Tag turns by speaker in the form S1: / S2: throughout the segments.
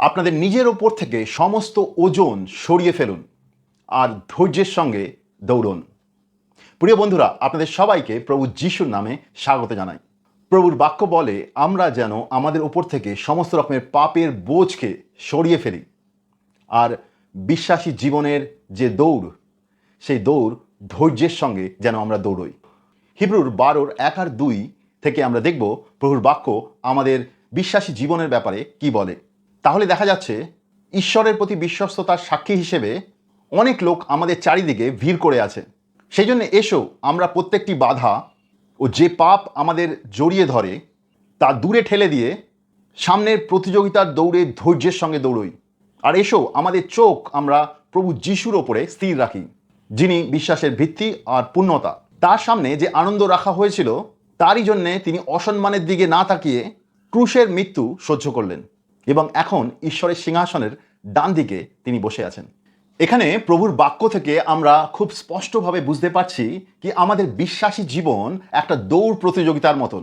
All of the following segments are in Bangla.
S1: আপনাদের নিজের ওপর থেকে সমস্ত ওজন সরিয়ে ফেলুন আর ধৈর্যের সঙ্গে দৌড়ন। প্রিয় বন্ধুরা, আপনাদের সবাইকে প্রভু যিশুর নামে স্বাগত জানাই। প্রভুর বাক্য বলে, আমরা যেন আমাদের উপর থেকে সমস্ত রকমের পাপের বোঝকে সরিয়ে ফেলি। আর বিশ্বাসী জীবনের যে দৌড়, সেই দৌড় ধৈর্যের সঙ্গে যেন আমরা দৌড়ই। হিব্রুর বারোর এক আর দুই থেকে আমরা দেখব প্রভুর বাক্য আমাদের বিশ্বাসী জীবনের ব্যাপারে কি বলে। তাহলে দেখা যাচ্ছে ঈশ্বরের প্রতি বিশ্বস্ততার সাক্ষী হিসেবে অনেক লোক আমাদের চারিদিকে ভিড় করে আছে। সেই জন্য এসো, আমরা প্রত্যেকটি বাধা ও যে পাপ আমাদের জড়িয়ে ধরে, তা দূরে ঠেলে দিয়ে সামনের প্রতিযোগিতার দৌড়ে ধৈর্যের সঙ্গে দৌড়ই। আর এসো, আমাদের চোখ আমরা প্রভু যিশুর ওপরে স্থির রাখি, যিনি বিশ্বাসের ভিত্তি আর পূর্ণতা। তার সামনে যে আনন্দ রাখা হয়েছিল, তারই জন্যে তিনি অসম্মানের দিকে না তাকিয়ে ক্রুশের মৃত্যু সহ্য করলেন। এবং এখন ঈশ্বরের সিংহাসনের ডান দিকে তিনি বসে আছেন। এখানে প্রভুর বাক্য থেকে আমরা খুব স্পষ্টভাবে বুঝতে পারছি কি আমাদের বিশ্বাসী জীবন একটা দৌড় প্রতিযোগিতার মতন।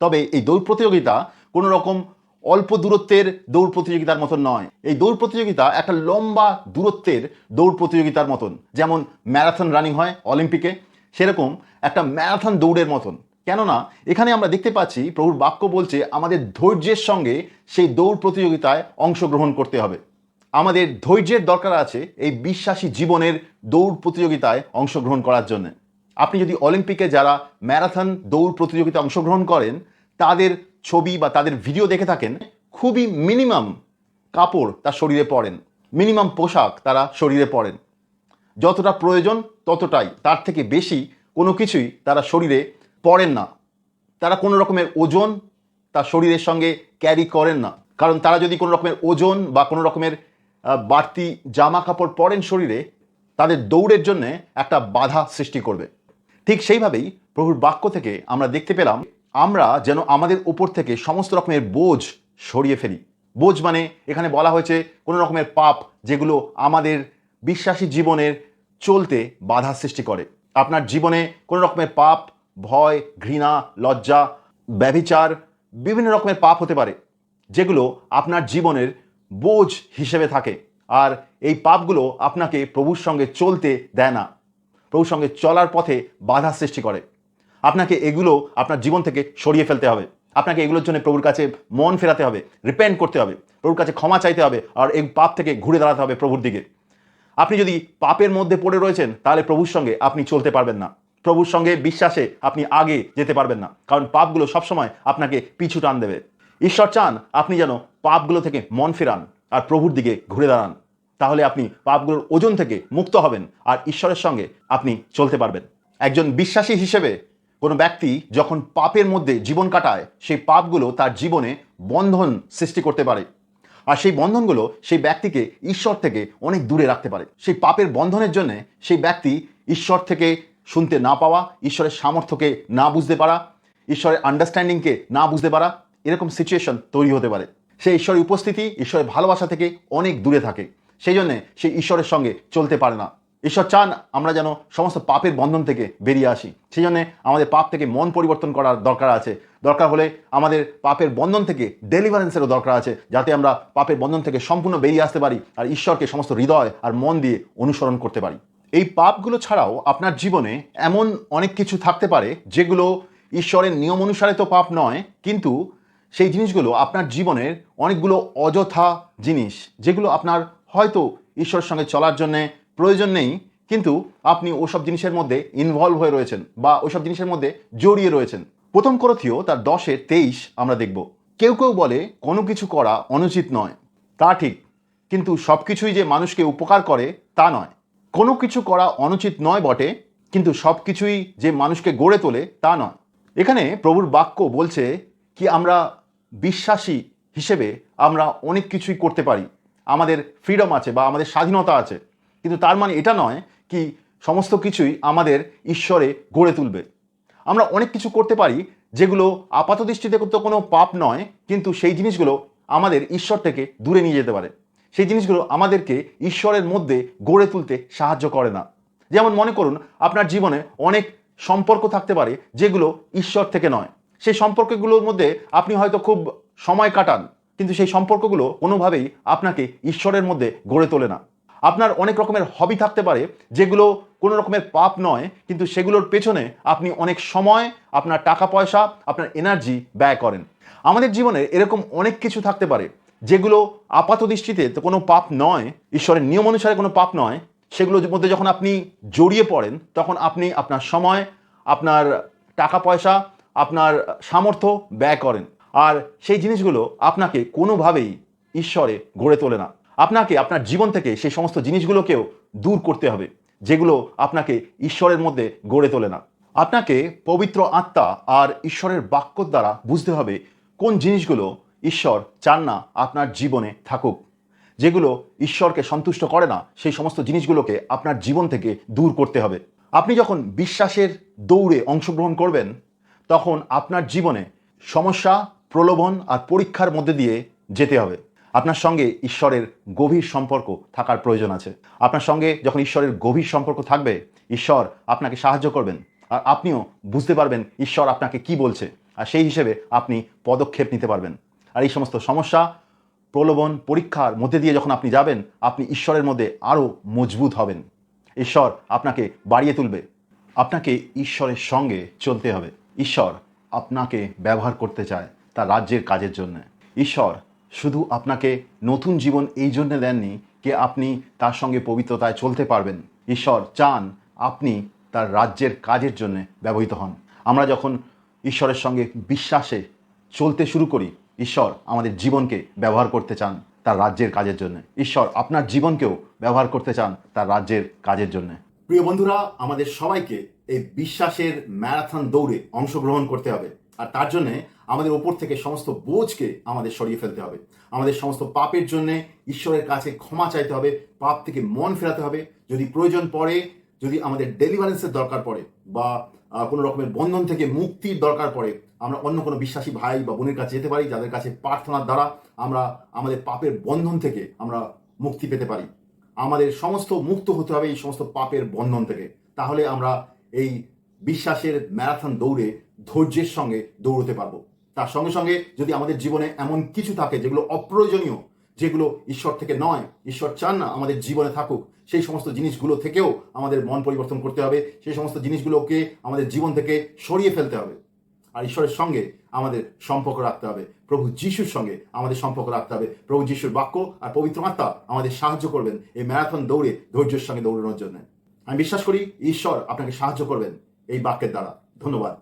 S1: তবে এই দৌড় প্রতিযোগিতা কোনো রকম অল্প দূরত্বের দৌড় প্রতিযোগিতার মতন নয়। এই দৌড় প্রতিযোগিতা একটা লম্বা দূরত্বের দৌড় প্রতিযোগিতার মতন। যেমন ম্যারাথন রানিং হয় অলিম্পিকে, সেরকম একটা ম্যারাথন দৌড়ের মতন। কেননা, এখানে আমরা দেখতে পাচ্ছি প্রভুর বাক্য বলছে, আমাদের ধৈর্যের সঙ্গে সেই দৌড় প্রতিযোগিতায় অংশগ্রহণ করতে হবে। আমাদের ধৈর্যের দরকার আছে এই বিশ্বাসী জীবনের দৌড় প্রতিযোগিতায় অংশগ্রহণ করার জন্য। আপনি যদি অলিম্পিকে যারা ম্যারাথন দৌড় প্রতিযোগিতায় অংশগ্রহণ করেন, তাদের ছবি বা তাদের ভিডিও দেখে থাকেন, খুবই মিনিমাম কাপড় তার শরীরে পরেন মিনিমাম পোশাক তারা শরীরে পরেন যতটা প্রয়োজন ততটাই, তার থেকে বেশি কোনো কিছুই তারা শরীরে পরেন না। তারা কোনো রকমের ওজন তার শরীরের সঙ্গে ক্যারি করেন না। কারণ তারা যদি কোনো রকমের ওজন বা কোনো রকমের বাড়তি জামা কাপড় পরেন শরীরে, তাদের দৌড়ের জন্য একটা বাধা সৃষ্টি করবে। ঠিক সেইভাবেই প্রভুর বাক্য থেকে আমরা দেখতে পেলাম, আমরা যেন আমাদের উপর থেকে সমস্ত রকমের বোঝ সরিয়ে ফেলি। বোঝ মানে এখানে বলা হয়েছে কোনো রকমের পাপ যেগুলো আমাদের বিশ্বাসী জীবনের চলতে বাধা সৃষ্টি করে। আপনার জীবনে কোনো রকমের পাপ ভয়, ঘৃণা, লজ্জা, ব্যভিচার, বিভিন্ন রকমের পাপ হতে পারে, যেগুলো আপনার জীবনের বোঝ হিসেবে থাকে। আর এই পাপগুলো আপনাকে প্রভুর সঙ্গে চলতে দেয় না। প্রভুর সঙ্গে চলার পথে বাধা সৃষ্টি করে। আপনাকে এগুলো আপনার জীবন থেকে সরিয়ে ফেলতে হবে। আপনাকে এগুলোর জন্য প্রভুর কাছে মন ফেরাতে হবে রিপেন্ট করতে হবে, প্রভুর কাছে ক্ষমা চাইতে হবে, আর এই পাপ থেকে ঘুরে দাঁড়াতে হবে প্রভুর দিকে। আপনি যদি পাপের মধ্যে পড়ে রয়েছেন, তাহলে প্রভুর সঙ্গে আপনি চলতে পারবেন না। প্রভুর সঙ্গে বিশ্বাসে আপনি আগে যেতে পারবেন না। কারণ পাপগুলো সবসময় আপনাকে পিছু টান দেবে। ঈশ্বর চান আপনি যেন পাপগুলো থেকে মন ফেরান আর প্রভুর দিকে ঘুরে দাঁড়ান। তাহলে আপনি পাপগুলোর ওজন থেকে মুক্ত হবেন আর ঈশ্বরের সঙ্গে আপনি চলতে পারবেন। একজন বিশ্বাসী হিসেবে কোনো ব্যক্তি যখন পাপের মধ্যে জীবন কাটায়, সেই পাপগুলো তার জীবনে বন্ধন সৃষ্টি করতে পারে। আর সেই বন্ধনগুলো সেই ব্যক্তিকে ঈশ্বর থেকে অনেক দূরে রাখতে পারে। সেই পাপের বন্ধনের জন্য সেই ব্যক্তি ঈশ্বর থেকে শুনতে না পাওয়া, ঈশ্বরের সামর্থ্যকে না বুঝতে পারা, ঈশ্বরের আন্ডারস্ট্যান্ডিংকে না বুঝতে পারা, এরকম সিচুয়েশন তৈরি হতে পারে। সেই ঈশ্বরের উপস্থিতি, ঈশ্বরের ভালোবাসা থেকে অনেক দূরে থাকে। সেই জন্যে সে ঈশ্বরের সঙ্গে চলতে পারে না। ঈশ্বর চান আমরা যেন সমস্ত পাপের বন্ধন থেকে বেরিয়ে আসি। সেই জন্যে আমাদের পাপ থেকে মন পরিবর্তন করার দরকার আছে। দরকার হলে আমাদের পাপের বন্ধন থেকে ডেলিভারেন্সেরও দরকার আছে, যাতে আমরা পাপের বন্ধন থেকে সম্পূর্ণ বেরিয়ে আসতে পারি আর ঈশ্বরকে সমস্ত হৃদয় আর মন দিয়ে অনুসরণ করতে পারি। এই পাপগুলো ছাড়াও আপনার জীবনে এমন অনেক কিছু থাকতে পারে যেগুলো ঈশ্বরের নিয়ম অনুসারে তো পাপ নয়, কিন্তু সেই জিনিসগুলো আপনার জীবনের অনেকগুলো অযথা জিনিস যেগুলো আপনার হয়তো ঈশ্বরের সঙ্গে চলার জন্যে প্রয়োজন নেই, কিন্তু আপনি ওসব জিনিসের মধ্যে ইনভলভ হয়ে রয়েছেন বা ওসব জিনিসের মধ্যে জড়িয়ে রয়েছেন। প্রথম করথিও তার দশের তেইশ আমরা দেখব। কেউ কেউ বলে কোনো কিছু করা অনুচিত নয়। তা ঠিক, কিন্তু সব কিছুই যে মানুষকে উপকার করে তা নয়। কোনো কিছু করা অনুচিত নয় বটে, কিন্তু সব কিছুই যে মানুষকে গড়ে তোলে তা নয়। এখানে প্রভুর বাক্য বলছে কি আমরা বিশ্বাসী হিসেবে আমরা অনেক কিছুই করতে পারি। আমাদের ফ্রিডম আছে বা আমাদের স্বাধীনতা আছে। কিন্তু তার মানে এটা নয় কি সমস্ত কিছুই আমাদের ঈশ্বরে গড়ে তুলবে। আমরা অনেক কিছু করতে পারি, যেগুলো আপাত দৃষ্টিতে তো কোনো পাপ নয়, কিন্তু সেই জিনিসগুলো আমাদের ঈশ্বর থেকে দূরে নিয়ে যেতে পারে। সেই জিনিসগুলো আমাদেরকে ঈশ্বরের মধ্যে গড়ে তুলতে সাহায্য করে না। যেমন মনে করুন, আপনার জীবনে অনেক সম্পর্ক থাকতে পারে যেগুলো ঈশ্বর থেকে নয়। সেই সম্পর্কগুলোর মধ্যে আপনি হয়তো খুব সময় কাটান, কিন্তু সেই সম্পর্কগুলো কোনোভাবেই আপনাকে ঈশ্বরের মধ্যে গড়ে তোলে না। আপনার অনেক রকমের হবি থাকতে পারে যেগুলো কোনো রকমের পাপ নয়, কিন্তু সেগুলোর পেছনে আপনি অনেক সময়, আপনার টাকা পয়সা, আপনার এনার্জি ব্যয় করেন। আমাদের জীবনে এরকম অনেক কিছু থাকতে পারে। যেগুলো আপাত দৃষ্টিতে তো কোনো পাপ নয়, ঈশ্বরের নিয়ম অনুসারে কোনো পাপ নয়, সেগুলোর মধ্যে যখন আপনি জড়িয়ে পড়েন, তখন আপনি আপনার সময়, আপনার টাকা পয়সা, আপনার সামর্থ্য ব্যয় করেন। আর সেই জিনিসগুলো আপনাকে কোনোভাবেই ঈশ্বরে গড়ে তোলে না। আপনাকে আপনার জীবন থেকে সেই সমস্ত জিনিসগুলোকেও দূর করতে হবে, যেগুলো আপনাকে ঈশ্বরের মধ্যে গড়ে তোলে না। আপনাকে পবিত্র আত্মা আর ঈশ্বরের বাক্য দ্বারা বুঝতে হবে কোন জিনিসগুলো ঈশ্বর চান না আপনার জীবনে থাকুক। যেগুলো ঈশ্বরকে সন্তুষ্ট করে না, সেই সমস্ত জিনিসগুলোকে আপনার জীবন থেকে দূর করতে হবে। আপনি যখন বিশ্বাসের দৌড়ে অংশগ্রহণ করবেন, তখন আপনার জীবনে সমস্যা, প্রলোভন আর পরীক্ষার মধ্যে দিয়ে যেতে হবে। আপনার সঙ্গে ঈশ্বরের গভীর সম্পর্ক থাকার প্রয়োজন আছে। আপনার সঙ্গে যখন ঈশ্বরের গভীর সম্পর্ক থাকবে, ঈশ্বর আপনাকে সাহায্য করবেন। আর আপনিও বুঝতে পারবেন ঈশ্বর আপনাকে কি বলছে। আর সেই হিসেবে আপনি পদক্ষেপ নিতে পারবেন। আর এই সমস্ত সমস্যা প্রলোভন পরীক্ষার মধ্যে দিয়ে যখন আপনি যাবেন, আপনি ঈশ্বরের মধ্যে আরও মজবুত হবেন। ঈশ্বর আপনাকে বাড়িয়ে তুলবে। আপনাকে ঈশ্বরের সঙ্গে চলতে হবে। ঈশ্বর আপনাকে ব্যবহার করতে চায় তার রাজ্যের কাজের জন্য। ঈশ্বর শুধু আপনাকে নতুন জীবন এই জন্য দেননি যে আপনি তার সঙ্গে পবিত্রতায় চলতে পারবেন। ঈশ্বর চান আপনি তার রাজ্যের কাজের জন্য ব্যবহৃত হন। আমরা যখন ঈশ্বরের সঙ্গে বিশ্বাসে চলতে শুরু করি ঈশ্বর আমাদের জীবনকে ব্যবহার করতে চান তার রাজ্যের কাজের জন্য। ঈশ্বর আপনার জীবনকেও ব্যবহার করতে চান তার রাজ্যের কাজের জন্য। প্রিয় বন্ধুরা, আমাদের সবাইকে এই বিশ্বাসের ম্যারাথন দৌড়ে অংশগ্রহণ করতে হবে। আর তার জন্য আমাদের ওপর থেকে সমস্ত বোঝকে আমাদের সরিয়ে ফেলতে হবে। আমাদের সমস্ত পাপের জন্য ঈশ্বরের কাছে ক্ষমা চাইতে হবে, পাপ থেকে মন ফেরাতে হবে। যদি প্রয়োজন পড়ে, যদি আমাদের ডেলিভারেন্সের দরকার পড়ে বা কোনো রকমের বন্ধন থেকে মুক্তির দরকার পড়ে, আমরা অন্য কোনো বিশ্বাসী ভাই বা বোনের কাছে যেতে পারি, যাদের কাছে প্রার্থনার দ্বারা আমরা আমাদের পাপের বন্ধন থেকে আমরা মুক্তি পেতে পারি। আমাদের সমস্ত মুক্ত হতে হবে এই সমস্ত পাপের বন্ধন থেকে। তাহলে আমরা এই বিশ্বাসের ম্যারাথন দৌড়ে ধৈর্যের সঙ্গে দৌড়তে পারব। তার সঙ্গে সঙ্গে যদি আমাদের জীবনে এমন কিছু থাকে যেগুলো অপ্রয়োজনীয় যেগুলো ঈশ্বর থেকে নয়, ঈশ্বর চান না আমাদের জীবনে থাকুক। সেই সমস্ত জিনিসগুলো থেকেও আমাদের মন পরিবর্তন করতে হবে। সেই সমস্ত জিনিসগুলোকে আমাদের জীবন থেকে সরিয়ে ফেলতে হবে। আর ঈশ্বরের সঙ্গে আমাদের সম্পর্ক রাখতে হবে। প্রভু যিশুর সঙ্গে আমাদের সম্পর্ক রাখতে হবে। প্রভু যিশুর বাক্য আর পবিত্র আত্মা আমাদের সাহায্য করবেন এই ম্যারাথন দৌড়ে ধৈর্যের সঙ্গে দৌড়ানোর জন্য। আমি বিশ্বাস করি ঈশ্বর আপনাকে সাহায্য করবেন এই বাক্যের দ্বারা। ধন্যবাদ।